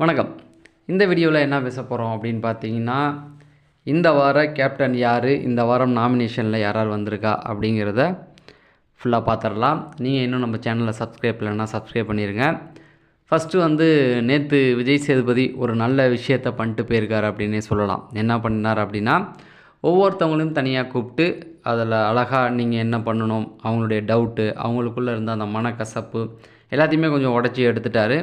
வணக்கம். இந்த வீடியோவில் என்ன பேச போகிறோம் அப்படின்னு பார்த்தீங்கன்னா இந்த வார கேப்டன் யார் இந்த வாரம் நாமினேஷனில் யார் வந்திருக்கா அப்படிங்கிறத ஃபுல்லாக பார்த்துடலாம் நீங்கள் இன்னும் நம்ம சேனலை சப்ஸ்கிரைப் இல்லைன்னா சப்ஸ்கிரைப் பண்ணிடுங்க ஃபஸ்ட்டு வந்து நேற்று விஜய் சேதுபதி ஒரு நல்ல விஷயத்தை பண்ணிட்டு போயிருக்காரு அப்படின்னே சொல்லலாம். என்ன பண்ணினார் அப்படின்னா ஒவ்வொருத்தவங்களையும் தனியாக கூப்பிட்டு அதில் அழகாக நீங்கள் என்ன பண்ணணும் அவங்களுடைய டவுட்டு அவங்களுக்குள்ளே இருந்த அந்த மனக்கசப்பு எல்லாத்தையுமே கொஞ்சம் உடச்சி எடுத்துட்டாரு.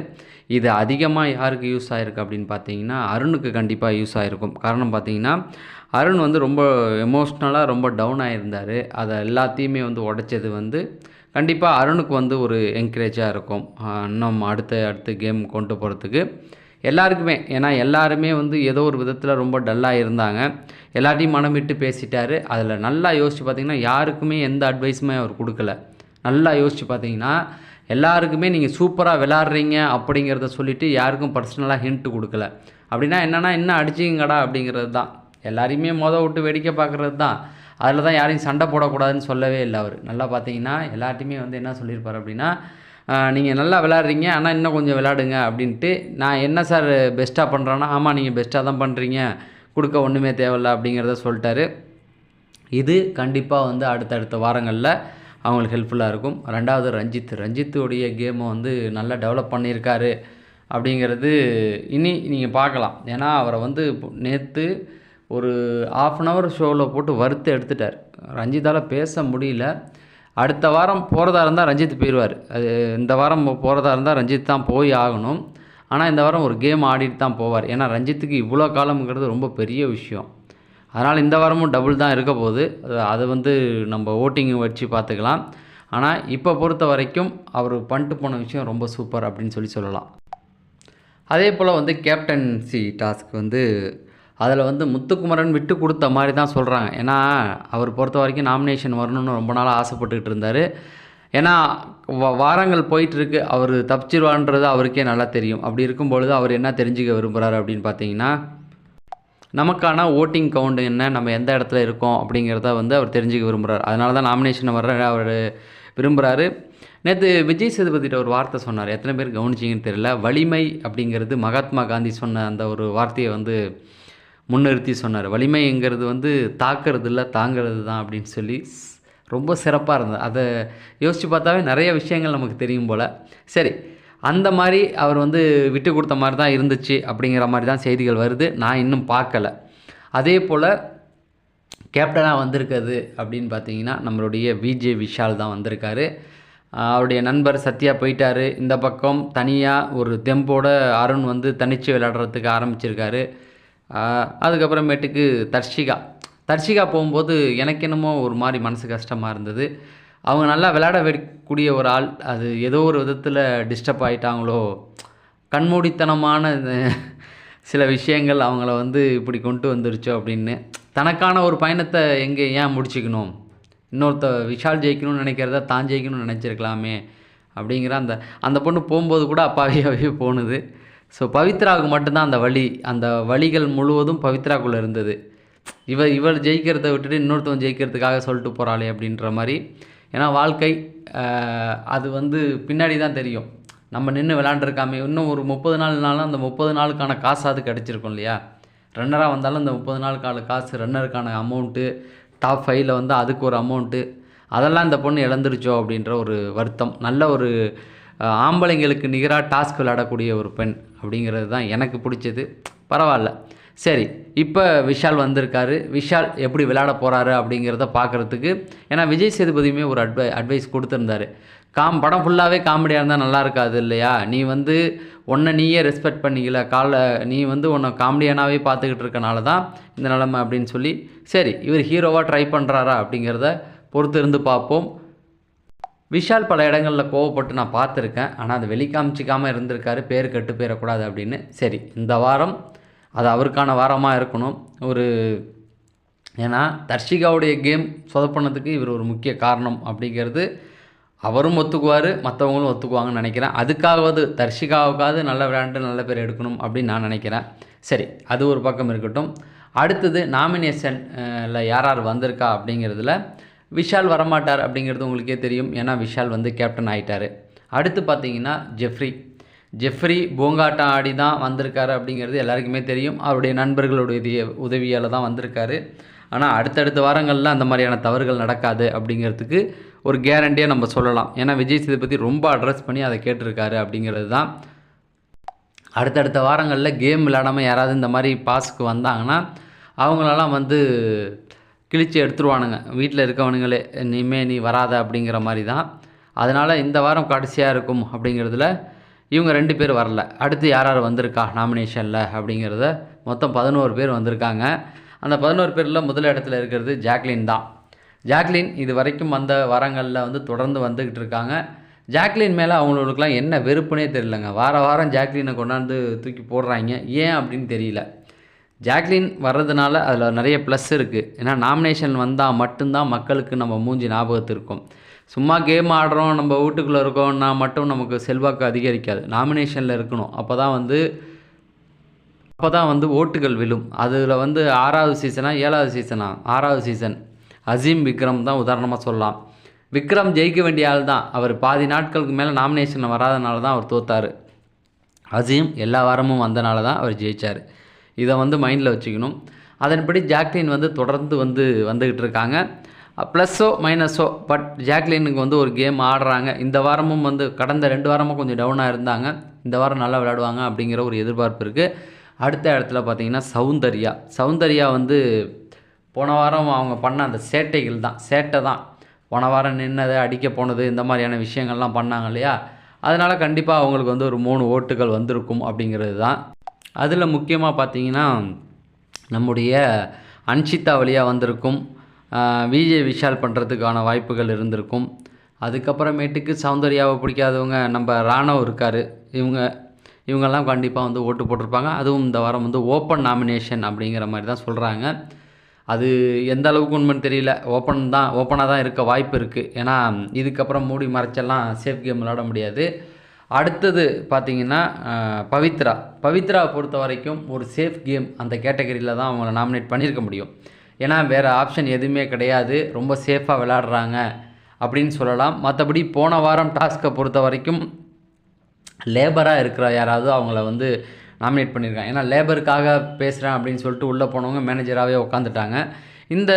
இது அதிகமாக யாருக்கு யூஸ் ஆகிருக்கு அப்படின்னு பார்த்தீங்கன்னா அருணுக்கு கண்டிப்பாக யூஸ் ஆகிருக்கும் காரணம் பார்த்தீங்கன்னா அருண் வந்து ரொம்ப எமோஷ்னலாக ரொம்ப டவுன் ஆகியிருந்தார் அதை எல்லாத்தையுமே வந்து உடைச்சது வந்து கண்டிப்பாக அருணுக்கு வந்து ஒரு என்கரேஜாக இருக்கும். இன்னும் அடுத்த அடுத்த கேம் கொண்டு போகிறதுக்கு எல்லாருக்குமே ஏன்னா எல்லாருமே வந்து ஏதோ ஒரு விதத்தில் ரொம்ப டல்லாக இருந்தாங்க. எல்லாத்தையும் மனம் விட்டு பேசிட்டாரு. அதில் நல்லா யோசித்து பார்த்தீங்கன்னா யாருக்குமே எந்த அட்வைஸுமே அவர் கொடுக்கல. நல்லா யோசித்து பார்த்தீங்கன்னா எல்லாருக்குமே நீங்கள் சூப்பராக விளாட்றீங்க அப்படிங்கிறத சொல்லிவிட்டு யாருக்கும் பர்சனலாக ஹிண்ட் கொடுக்கல. அப்படின்னா என்னென்னா என்ன அடிச்சிங்கடா அப்படிங்கிறது தான் எல்லாரையுமே மொதல் விட்டு வேடிக்கை பார்க்குறது தான் அதில் தான் யாரையும் சண்டை போடக்கூடாதுன்னு சொல்லவே இல்லை அவர். நல்லா பார்த்தீங்கன்னா எல்லார்ட்டையுமே வந்து என்ன சொல்லியிருப்பார் அப்படின்னா நீங்கள் நல்லா விளாட்றீங்க ஆனால் இன்னும் கொஞ்சம் விளாடுங்க அப்படின்ட்டு நான் என்ன சார் பெஸ்ட்டாக பண்ணுறேன்னா ஆமாம் நீங்கள் பெஸ்ட்டாக தான் பண்ணுறீங்க கொடுக்க ஒன்றுமே தேவையில்ல அப்படிங்கிறத சொல்லிட்டாரு. இது கண்டிப்பாக வந்து அடுத்தடுத்த வாரங்களில் அவங்களுக்கு ஹெல்ப்ஃபுல்லாக இருக்கும். ரெண்டாவது ரஞ்சித். ரஞ்சித்துடைய கேமை வந்து நல்லா டெவலப் பண்ணியிருக்காரு அப்படிங்கிறது இனி நீங்கள் பார்க்கலாம். ஏன்னா அவரை வந்து நேற்று ஒரு ஆஃப் அன் ஹவர் ஷோவில் போட்டு வறுத்து எடுத்துட்டார். ரஞ்சித்தால் பேச முடியல. அடுத்த வாரம் போகிறதா இருந்தால் ரஞ்சித் போயிடுவார் அது இந்த வாரம் போகிறதா இருந்தால் ரஞ்சித் தான் போய் ஆகணும். ஆனால் இந்த வாரம் ஒரு கேம் ஆடிட்டு தான் போவார். ஏன்னா ரஞ்சித்துக்கு இவ்வளோ காலம்ங்கிறது ரொம்ப பெரிய விஷயம். அதனால் இந்த வாரமும் டபுள் தான் இருக்க போகுது. அது- அதை வந்து நம்ம ஓட்டிங் வச்சு பார்த்துக்கலாம். ஆனால் இப்போ பொறுத்த வரைக்கும் அவர் பண்ணிட்டு போன விஷயம் ரொம்ப சூப்பர் அப்படின்னு சொல்லி சொல்லலாம். அதே போல் வந்து கேப்டன்சி டாஸ்க் வந்து அதில் வந்து முத்துக்குமரன் விட்டு கொடுத்த மாதிரி தான் சொல்கிறாங்க ஏன்னா அவர் பொறுத்த வரைக்கும் நாமினேஷன் வரணும்னு ரொம்ப நாளாக ஆசைப்பட்டுக்கிட்டு இருந்தார். ஏன்னா வாரங்கள் போயிட்டுருக்கு. அவர் தப்பிச்சிருவான்றது அவருக்கே நல்லா தெரியும். அப்படி இருக்கும் பொழுது அவர் என்ன தெரிஞ்சுக்க விரும்புகிறாரு அப்படின்னு பார்த்தீங்கன்னா நமக்கான ஓட்டிங் கவுண்ட் என்ன நம்ம எந்த இடத்துல இருக்கோம் அப்படிங்கிறத வந்து அவர் தெரிஞ்சுக்க விரும்புகிறார் அதனால தான் நாமினேஷன் வர்ற அவர் விரும்புகிறாரு நேற்று விஜய் சேதுபதியிட்ட ஒரு வார்த்தை சொன்னார். எத்தனை பேர் கவனிச்சிங்கன்னு தெரியல. வலிமை அப்படிங்கிறது மகாத்மா காந்தி சொன்ன அந்த ஒரு வார்த்தையை வந்து முன்னிறுத்தி சொன்னார். வலிமைங்கிறது வந்து தாக்கிறது இல்லை தாங்கிறது தான் அப்படின்னு சொல்லி ரொம்ப சிறப்பாக இருந்தது. அதை யோசித்து பார்த்தாவே நிறைய விஷயங்கள் நமக்கு தெரியும் போல். சரி அந்த மாதிரி அவர் வந்து விட்டு கொடுத்த மாதிரி தான் இருந்துச்சு அப்படிங்கிற மாதிரி தான் செய்திகள் வருது. நான் இன்னும் பார்க்கல. அதே போல் கேப்டனாக வந்திருக்கிறது அப்படின்னு பார்த்தீங்கன்னா நம்மளுடைய விஜே விஷால் தான் வந்திருக்காரு. அவருடைய நண்பர் சத்யா போயிட்டாரு. இந்த பக்கம் தனியாக ஒரு தெம்போட அருண் வந்து தனிச்சு விளையாடுறதுக்கு ஆரம்பிச்சிருக்காரு. அதுக்கப்புறமேட்டுக்கு தர்ஷிகா. தர்ஷிகா போகும்போது எனக்கு என்னமோ ஒரு மாதிரி மனசு கஷ்டமாக இருந்தது. அவங்க நல்லா விளையாட வைக்கக்கூடிய ஒரு ஆள் அது ஏதோ ஒரு விதத்தில் டிஸ்டர்ப் ஆகிட்டாங்களோ கண்மூடித்தனமான சில விஷயங்கள் அவங்கள வந்து இப்படி கொண்டு வந்துருச்சோ அப்படின்னு. தனக்கான ஒரு பயணத்தை எங்கே ஏன் முடிச்சுக்கணும்? இன்னொருத்த விஷால் ஜெயிக்கணும்னு நினைக்கிறத தான் ஜெயிக்கணும்னு நினச்சிருக்கலாமே அப்படிங்கிற அந்த அந்த பொண்ணு போகும்போது கூட அப்பாவியாகவே போணுது ஸோ பவித்ராவுக்கு மட்டும்தான் அந்த வழி அந்த வழிகள் முழுவதும் பவித்ராக்குள்ளே இருந்தது. இவர் இவர் ஜெயிக்கிறத விட்டுட்டு இன்னொருத்தவன் ஜெயிக்கிறதுக்காக சொல்லிட்டு போகிறாளே அப்படின்ற மாதிரி ஏன்னா வாழ்க்கை அது வந்து பின்னாடி தான் தெரியும். நம்ம நின்று விளாண்டுருக்காமே இன்னும் ஒரு முப்பது நாள்னாலும் அந்த முப்பது நாளுக்கான காசாவது கிடச்சிருக்கும் இல்லையா? ரன்னராக வந்தாலும் இந்த முப்பது நாளுக்கான காசு ரன்னருக்கான அமௌண்ட்டு டாப் ஃபைவ்ல வந்து அதுக்கு ஒரு அமௌண்ட்டு அதெல்லாம் இந்த பொண்ணு இழந்துருச்சோ அப்படின்ற ஒரு வருத்தம். நல்ல ஒரு ஆம்பளைங்களுக்கு நிகராக டாஸ்க் விளையாடக்கூடிய ஒரு பெண் அப்படிங்கிறது தான் எனக்கு பிடிச்சது. பரவாயில்ல. சரி இப்போ விஷால் வந்திருக்காரு. விஷால் எப்படி விளையாட போகிறாரு அப்படிங்கிறத பார்க்குறதுக்கு ஏன்னா விஜய் சேதுபதியுமே ஒரு அட்வை அட்வைஸ் கொடுத்துருந்தாரு. காம் படம் ஃபுல்லாகவே காமெடியாக இருந்தால் நல்லா இருக்காது இல்லையா? நீ வந்து உன்னை நீயே ரெஸ்பெக்ட் பண்ணிக்கல கால நீ வந்து உன்னை காமெடியானாவே பார்த்துக்கிட்டு இருக்கனால தான் இந்த நிலமை அப்படின்னு சொல்லி சரி இவர் ஹீரோவாக ட்ரை பண்ணுறாரா அப்படிங்கிறத பொறுத்து இருந்து பார்ப்போம். விஷால் பல இடங்களில் கோவப்பட்டு நான் பார்த்துருக்கேன். ஆனால் அதை வெளிக்காமிச்சிக்காமல் இருந்திருக்காரு பேர் கெட்டு போயிடக்கூடாது அப்படின்னு. சரி இந்த வாரம் அது அவருக்கான வாரமாக இருக்கணும். ஒரு ஏன்னா தர்ஷிகாவுடைய கேம் சொதப்பண்ணதுக்கு இவர் ஒரு முக்கிய காரணம் அப்படிங்கிறது அவரும் ஒத்துக்குவார் மற்றவங்களும் ஒத்துக்குவாங்கன்னு நினைக்கிறேன். அதுக்காகவது தர்ஷிகாவுக்காவது நல்ல விளையாண்டு நல்ல பேர் எடுக்கணும் அப்படின்னு நான் நினைக்கிறேன். சரி அது ஒரு பக்கம் இருக்கட்டும். அடுத்தது நாமினேஷனில் யார் யார் வந்திருக்கா அப்படிங்கிறதுல விஷால் வரமாட்டார் அப்படிங்கிறது உங்களுக்கே தெரியும். ஏன்னா விஷால் வந்து கேப்டன் ஆகிட்டார் அடுத்து பார்த்தீங்கன்னா ஜெஃப்ரி. ஜெஃப்ரி பூங்காட்டம் ஆடி தான் வந்திருக்காரு அப்படிங்கிறது எல்லாருக்குமே தெரியும். அவருடைய நண்பர்களுடைய உதவியால் தான் வந்திருக்காரு. ஆனால் அடுத்தடுத்த வாரங்களில் அந்த மாதிரியான தவறுகள் நடக்காது அப்படிங்கிறதுக்கு ஒரு கேரண்டியாக நம்ம சொல்லலாம். ஏன்னா விஜய் சேதுபதி ரொம்ப அட்ரஸ் பண்ணி அதை கேட்டிருக்காரு அப்படிங்கிறது தான். அடுத்தடுத்த வாரங்களில் கேம் விளையாடாமல் யாராவது இந்த மாதிரி பாஸுக்கு வந்தாங்கன்னா அவங்களெல்லாம் வந்து கிழிச்சு எடுத்துருவானுங்க. வீட்டில் இருக்கவனுங்களே இனிமே நீ வராத அப்படிங்கிற மாதிரி தான். அதனால் இந்த வாரம் கடைசியாக இருக்கும் அப்படிங்கிறதுல இவங்க ரெண்டு பேர் வரல. அடுத்து யார் யார் வந்திருக்கா நாமினேஷனில் அப்படிங்கிறத மொத்தம் பதினோரு பேர் வந்திருக்காங்க. அந்த பதினோரு பேரில் முதல் இடத்துல இருக்கிறது ஜாக்லின் தான். ஜாக்லின் இது வரைக்கும் வந்த வாரங்களில் வந்து தொடர்ந்து வந்துக்கிட்டு இருக்காங்க. ஜாக்லின் மேலே அவங்களுக்குலாம் என்ன வெறுப்புனே தெரியலங்க. வார வாரம் ஜாக்லினை கொண்டாந்து தூக்கி போடுறாங்க. ஏன் அப்படின்னு தெரியல. ஜாக்லின் வர்றதுனால அதில் நிறைய ப்ளஸ் இருக்குது ஏன்னா நாமினேஷன் வந்தால் மட்டும்தான் மக்களுக்கு நம்ம மூஞ்சி ஞாபகத்து இருக்கும். சும்மா கேம் ஆடுறோம் நம்ம வீட்டுக்குள்ளே இருக்கோம்னா மட்டும் நமக்கு செல்வாக்கு அதிகரிக்காது. நாமினேஷனில் இருக்கணும். அப்போ தான் வந்து அப்போ தான் வந்து ஓட்டுகள் விழும். அதில் வந்து ஆறாவது சீசனா ஏழாவது சீசனா ஆறாவது சீசன் அசீம் விக்ரம் தான் உதாரணமாக சொல்லலாம். விக்ரம் ஜெயிக்க வேண்டிய ஆள் தான். அவர் பாதி நாட்களுக்கு மேலே நாமினேஷன் வராதனால தான் அவர் தோத்தார். அசீம் எல்லா வாரமும் வந்தனால தான் அவர் ஜெயித்தார் இதை வந்து மைண்டில் வச்சுக்கணும். அதன்படி ஜாக்லின் வந்து தொடர்ந்து வந்து வந்துக்கிட்டு இருக்காங்க. ப்ளஸ்ஸோ மைனஸோ பட் ஜாக்லினுக்கு வந்து ஒரு கேம் ஆடுறாங்க. இந்த வாரமும் வந்து கடந்த ரெண்டு வாரமும் கொஞ்சம் டவுனாக இருந்தாங்க. இந்த வாரம் நல்லா விளையாடுவாங்க அப்படிங்கிற ஒரு எதிர்பார்ப்பு இருக்குது அடுத்த இடத்துல பார்த்தீங்கன்னா சௌந்தர்யா. சௌந்தர்யா வந்து போன வாரம் அவங்க பண்ண அந்த சேட்டைகள் தான். சேட்டை தான். போன வாரம் நின்னது அடிக்க போனது இந்த மாதிரியான விஷயங்கள்லாம் பண்ணாங்க இல்லையா? அதனால் கண்டிப்பாக அவங்களுக்கு வந்து ஒரு மூணு ஓட்டுகள் வந்திருக்கும் அப்படிங்கிறது தான். அதில் முக்கியமாக பார்த்தீங்கன்னா நம்முடைய அன்ஷிதா வழியாக வந்திருக்கும் விஜய் விஷால் பண்ணுறதுக்கான வாய்ப்புகள் இருந்திருக்கும். அதுக்கப்புறமேட்டுக்கு சௌந்தர்யாவை பிடிக்காதவங்க நம்ம ராணவ் இருக்கார். இவங்க இவங்கெல்லாம் கண்டிப்பாக வந்து ஓட்டு போட்டிருப்பாங்க. அதுவும் இந்த வாரம் வந்து ஓப்பன் நாமினேஷன் அப்படிங்கிற மாதிரி தான் சொல்கிறாங்க அது எந்த அளவுக்கு உண்மைன்னு தெரியல. ஓப்பன் தான் ஓப்பனாக தான் இருக்க வாய்ப்பு இருக்குது ஏன்னா இதுக்கப்புறம் மூடி மறைச்செல்லாம் சேஃப் கேம் விளாட முடியாது. அடுத்தது பார்த்தீங்கன்னா பவித்ரா. பவித்ரா பொறுத்த வரைக்கும் ஒரு சேஃப் கேம் அந்த கேட்டகரியில் தான் அவங்கள நாமினேட் பண்ணியிருக்க முடியும். ஏன்னா வேறு ஆப்ஷன் எதுவுமே கிடையாது. ரொம்ப சேஃபாக விளாடுறாங்க அப்படின்னு சொல்லலாம். மற்றபடி போன வாரம் டாஸ்க்கை பொறுத்த வரைக்கும் லேபராக இருக்கிற யாராவது அவங்கள வந்து நாமினேட் பண்ணியிருக்காங்க. ஏன்னா லேபருக்காக பேசுகிறேன் அப்படின்னு சொல்லிட்டு உள்ளே போனவங்க மேனேஜராகவே உட்காந்துட்டாங்க இந்த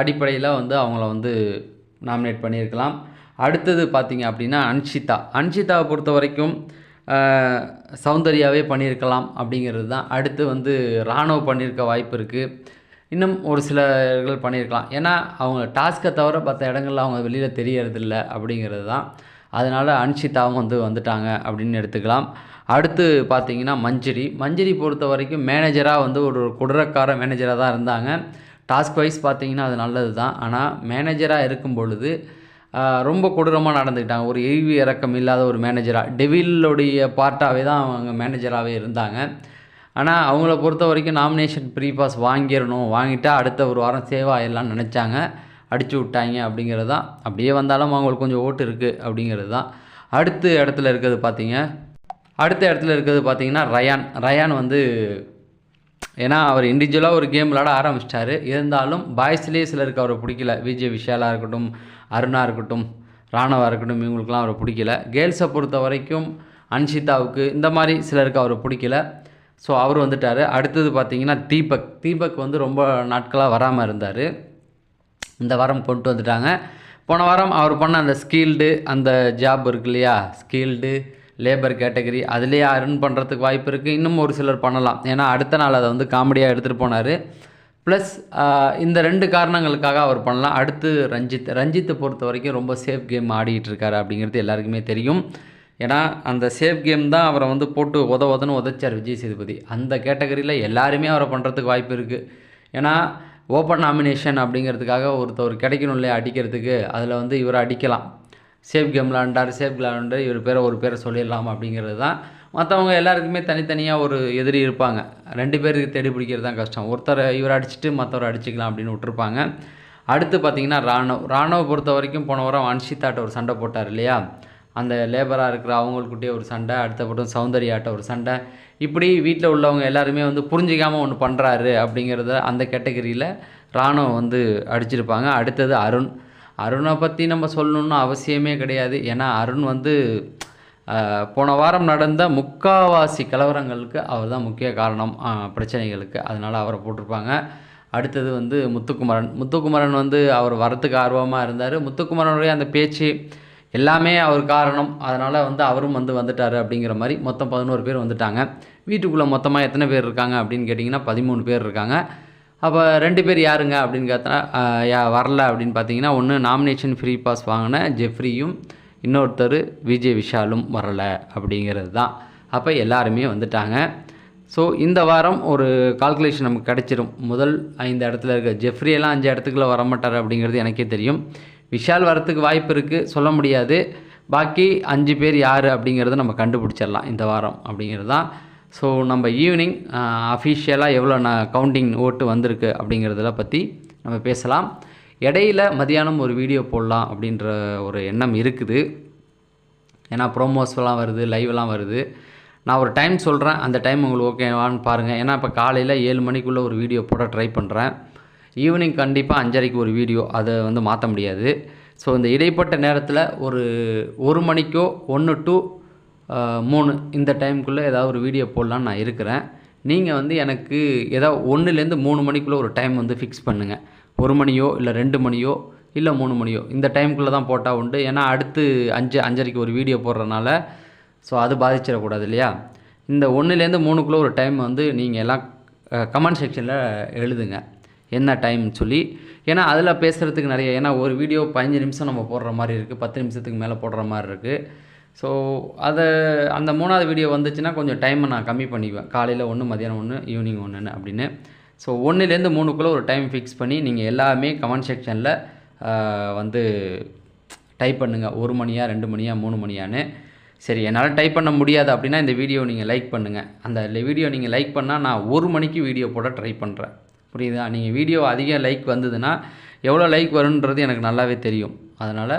அடிப்படையில் வந்து அவங்கள வந்து நாமினேட் பண்ணியிருக்கலாம். அடுத்தது பார்த்திங்க அப்படின்னா அன்ஷிதா. அன்ஷிதாவை பொறுத்த வரைக்கும் சௌந்தர்யாவே பண்ணியிருக்கலாம் அப்படிங்கிறது தான். அடுத்து வந்து ராணுவ பண்ணியிருக்க வாய்ப்பு இருக்குது இன்னும் ஒரு சிலர்கள் பண்ணியிருக்கலாம். ஏன்னா அவங்க டாஸ்க்கை தவிர மற்ற இடங்கள்ல அவங்க வெளியில் தெரியறதில்ல அப்படிங்கிறது தான். அதனால் அன்ஷிதாவும் வந்து வந்துட்டாங்க அப்படின்னு எடுத்துக்கலாம். அடுத்து பார்த்திங்கன்னா மஞ்சரி. மஞ்சரி பொறுத்த வரைக்கும் மேனேஜராக வந்து ஒரு குதிரக்கார மேனேஜராக தான் இருந்தாங்க. டாஸ்க் வைஸ் பார்த்திங்கன்னா அது நல்லது தான் ஆனால் மேனேஜராக இருக்கும் பொழுது ரொம்ப கொடூரமாக நடந்துக்கிட்டாங்க. ஒரு எய்வி இறக்கம் இல்லாத ஒரு மேனேஜராக டெவிலுடைய பார்ட்டாகவே தான் அவங்க மேனேஜராகவே இருந்தாங்க. ஆனால் அவங்கள பொறுத்த வரைக்கும் நாமினேஷன் ப்ரீ பாஸ் வாங்கிடணும். வாங்கிட்டா அடுத்த ஒரு வாரம் சேவ் ஆகிடலாம்னு நினச்சாங்க. அடிச்சு விட்டாங்க அப்படிங்கிறது தான். அப்படியே வந்தாலும் அவங்களுக்கு கொஞ்சம் ஓட்டு இருக்குது அப்படிங்கிறது தான். அடுத்த இடத்துல இருக்கிறது பார்த்தீங்க. அடுத்த இடத்துல இருக்கிறது பார்த்தீங்கன்னா ரயான். ரயான் வந்து ஏன்னா அவர் இண்டிவிஜுவலாக ஒரு கேம் விளாட ஆரம்பிச்சிட்டாரு. இருந்தாலும் பாய்ஸ்லேயே சிலருக்கு அவரை பிடிக்கல. விஜய் விஷாலாக இருக்கட்டும் அருணா இருக்கட்டும் ராணவா இருக்கட்டும் இவங்களுக்குலாம் அவரை பிடிக்கல. கேர்ள்ஸை பொறுத்த வரைக்கும் அன்ஷிதாவுக்கு இந்த மாதிரி சிலருக்கு அவரை பிடிக்கல. ஸோ அவர் வந்துட்டார். அடுத்தது பார்த்திங்கன்னா தீபக். தீபக் வந்து ரொம்ப நாட்களாக வராமல் இருந்தார். இந்த வாரம் கொண்டு வந்துட்டாங்க. போன வாரம் அவர் பண்ண அந்த ஸ்கில்டு அந்த ஜாப் இருக்கு இல்லையா? ஸ்கில்டு லேபர் கேட்டகரி அதுலேயே அர்ன் பண்ணுறதுக்கு வாய்ப்பு இருக்குது இன்னும் ஒரு சிலர் பண்ணலாம். ஏன்னா அடுத்த நாள் அதை வந்து காமெடியாக எடுத்துகிட்டு போனார். ப்ளஸ் இந்த ரெண்டு காரணங்களுக்காக அவர் பண்ணலாம். அடுத்து ரஞ்சித். ரஞ்சித்தை பொறுத்த வரைக்கும் ரொம்ப சேஃப் கேம் ஆடிட்டு இருக்காரு அப்படிங்கிறது எல்லாருக்குமே தெரியும். ஏன்னா அந்த சேஃப் கேம் தான் அவரை வந்து போட்டு உத உதன்னு உதைச்சார் விஜய் சேதுபதி. அந்த கேட்டகரியில் எல்லாருமே அவரை பண்ணுறதுக்கு வாய்ப்பு இருக்குது ஏன்னா ஓப்பன் நாமினேஷன் அப்படிங்கிறதுக்காக ஒருத்தர் கிடைக்கணும் இல்லையா? அடிக்கிறதுக்கு. அதில் வந்து இவரை அடிக்கலாம். சேஃப் கேம் விளாண்டார் சேஃப் விளாண்டார் இவர் பேரை ஒரு பேரை சொல்லிடலாம் அப்படிங்கிறது தான். மற்றவங்க எல்லாருக்குமே தனித்தனியாக ஒரு எதிரி இருப்பாங்க. ரெண்டு பேருக்கு தேடி பிடிக்கிறது தான் கஷ்டம். ஒருத்தரை இவரை அடிச்சுட்டு மற்றவரை அடிச்சுக்கலாம் அப்படின்னு விட்டுருப்பாங்க. அடுத்து பார்த்திங்கன்னா ராணுவ. ராணுவ பொறுத்த வரைக்கும் போன வாரம் அன்ஷிதாட்ட ஒரு சண்டை போட்டார் இல்லையா? அந்த லேபராக இருக்கிற அவங்களுக்குட்டே ஒரு சண்டை அடுத்தப்பட்டும் சௌந்தர்யாட்ட ஒரு சண்டை. இப்படி வீட்டில் உள்ளவங்க எல்லாருமே வந்து புரிஞ்சிக்காமல் ஒன்று பண்ணுறாரு அப்படிங்கிறத அந்த கேட்டகரியில் ராணுவம் வந்து அடிச்சிருப்பாங்க. அடுத்தது அருண். அருணை பற்றி நம்ம சொல்லணும்னு அவசியமே கிடையாது. ஏன்னா அருண் வந்து போன வாரம் நடந்த முக்காவாசி கலவரங்களுக்கு அவர் தான் முக்கிய காரணம் பிரச்சனைகளுக்கு. அதனால் அவரை போட்டிருப்பாங்க. அடுத்தது வந்து முத்துக்குமரன். முத்துக்குமரன் வந்து அவர் வரத்துக்கு ஆர்வமாக இருந்தார். முத்துக்குமரனுடைய அந்த பேச்சு எல்லாமே அவர் காரணம். அதனால் வந்து அவரும் வந்து வந்துட்டார் அப்படிங்கிற மாதிரி மொத்தம் பதினோரு பேர் வந்துட்டாங்க. வீட்டுக்குள்ளே மொத்தமாக எத்தனை பேர் இருக்காங்க அப்படின்னு கேட்டிங்கன்னா பதிமூணு பேர் இருக்காங்க. அப்போ ரெண்டு பேர் யாருங்க அப்படின்னு கேத்தனா யா வரல அப்படின்னு பார்த்தீங்கன்னா ஒன்று நாமினேஷன் ஃப்ரீ பாஸ் வாங்கின ஜெஃப்ரியும் இன்னொருத்தர் விஜய் விஷாலும் வரலை அப்படிங்கிறது தான் அப்போ எல்லாருமே வந்துட்டாங்க. ஸோ இந்த வாரம் ஒரு கால்குலேஷன் நமக்கு கிடச்சிரும். முதல் ஐந்து இடத்துல இருக்க ஜெஃப்ரியெல்லாம் அஞ்சு இடத்துக்குள்ளே வரமாட்டார் அப்படிங்கிறது எனக்கே தெரியும். விஷால் வரத்துக்கு வாய்ப்பு இருக்குது சொல்ல முடியாது. பாக்கி அஞ்சு பேர் யார் அப்படிங்கிறத நம்ம கண்டுபிடிச்சிடலாம் இந்த வாரம் அப்படிங்கிறது தான் ஸோ நம்ம ஈவினிங் அஃபிஷியலாக எவ்வளோ நான் கவுண்டிங் ஓட்டு வந்திருக்கு அப்படிங்கிறதுல பற்றி நம்ம பேசலாம். இடையில மதியானம் ஒரு வீடியோ போடலாம் அப்படின்ற ஒரு எண்ணம் இருக்குது. ஏன்னா ப்ரோமோஸ்லாம் வருது லைவ்லாம் வருது. நான் ஒரு டைம் சொல்கிறேன் அந்த டைம் உங்களுக்கு ஓகேவான்னு பாருங்கள் ஏன்னா இப்போ காலையில் ஏழு மணிக்குள்ளே ஒரு வீடியோ போட ட்ரை பண்ணுறேன் ஈவினிங் கண்டிப்பாக அஞ்சரைக்கு ஒரு வீடியோ அதை வந்து மாற்ற முடியாது. ஸோ இந்த இடைப்பட்ட நேரத்தில் ஒரு ஒரு மணிக்கோ ஒன்று டூ மூணு இந்த டைமுக்குள்ளே ஏதாவது ஒரு வீடியோ போடலான்னு நான் இருக்கிறேன். நீங்கள் வந்து எனக்கு ஏதாவது ஒன்றுலேருந்து மூணு மணிக்குள்ளே ஒரு டைம் வந்து ஃபிக்ஸ் பண்ணுங்கள் ஒரு மணியோ இல்லை ரெண்டு மணியோ இல்லை மூணு மணியோ. இந்த டைமுக்குள்ளே தான் போட்டால் உண்டு. ஏன்னா அடுத்து அஞ்சு அஞ்சரைக்கு ஒரு வீடியோ போடுறதுனால ஸோ அது பாதிச்சிடக்கூடாது இல்லையா? இந்த ஒன்றுலேருந்து மூணுக்குள்ளே ஒரு டைம் வந்து நீங்கள் எல்லாம் கமெண்ட் செக்ஷனில் எழுதுங்க. என்ன டைம்னு சொல்லி. ஏன்னா அதில் பேசுகிறதுக்கு நிறைய ஏன்னா ஒரு வீடியோ பதினஞ்சு நிமிஷம் நம்ம போடுற மாதிரி இருக்குது பத்து நிமிஷத்துக்கு மேலே போடுற மாதிரி இருக்குது ஸோ அதை அந்த மூணாவது வீடியோ வந்துச்சுன்னா கொஞ்சம் டைமை நான் கம்மி பண்ணிக்குவேன். காலையில் ஒன்று மதியானம் ஒன்று ஈவினிங் ஒன்றுன்னு அப்படின்னு. ஸோ ஒன்றுலேருந்து மூணுக்குள்ளே ஒரு டைம் ஃபிக்ஸ் பண்ணி நீங்கள் எல்லாமே கமெண்ட் செக்ஷனில் வந்து டைப் பண்ணுங்கள் ஒரு மணியா ரெண்டு மணியா மூணு மணியான்னு. சரி என்னால் டைப் பண்ண முடியாது அப்படின்னா இந்த வீடியோ நீங்கள் லைக் பண்ணுங்கள் அந்த வீடியோ நீங்கள் லைக் பண்ணால் நான் ஒரு மணிக்கு வீடியோ போட ட்ரை பண்ணுறேன் புரியுதா? நீங்கள் வீடியோ அதிகம் லைக் வந்ததுன்னா எவ்வளோ லைக் வருன்றது எனக்கு நல்லாவே தெரியும். அதனால்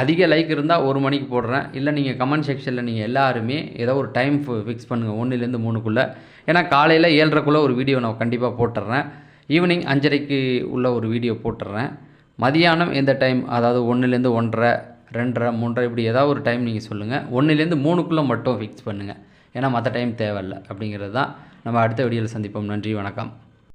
அதிக லைக் இருந்தால் ஒரு மணிக்கு போடுறேன். இல்லை நீங்கள் கமெண்ட் செக்ஷனில் நீங்கள் எல்லாருமே ஏதோ ஒரு டைம் ஃபிக்ஸ் பண்ணுங்கள் ஒன்றுலேருந்து மூணுக்குள்ளே. ஏன்னா காலையில் ஏழரைக்குள்ளே ஒரு வீடியோ நான் கண்டிப்பாக போட்டுடுறேன் ஈவினிங் அஞ்சரைக்கு உள்ள ஒரு வீடியோ போட்டுடுறேன் மதியானம் எந்த டைம் அதாவது ஒன்றுலேருந்து ஒன்றரை ரெண்டரை மூன்றரை இப்படி ஏதாவது ஒரு டைம் நீங்கள் சொல்லுங்கள் ஒன்றுலேருந்து மூணுக்குள்ளே மட்டும் ஃபிக்ஸ் பண்ணுங்கள் ஏன்னா மற்ற டைம் தேவையில்லை. அப்படிங்கிறது தான் நம்ம அடுத்த வீடியோவில் சந்திப்போம். நன்றி வணக்கம்.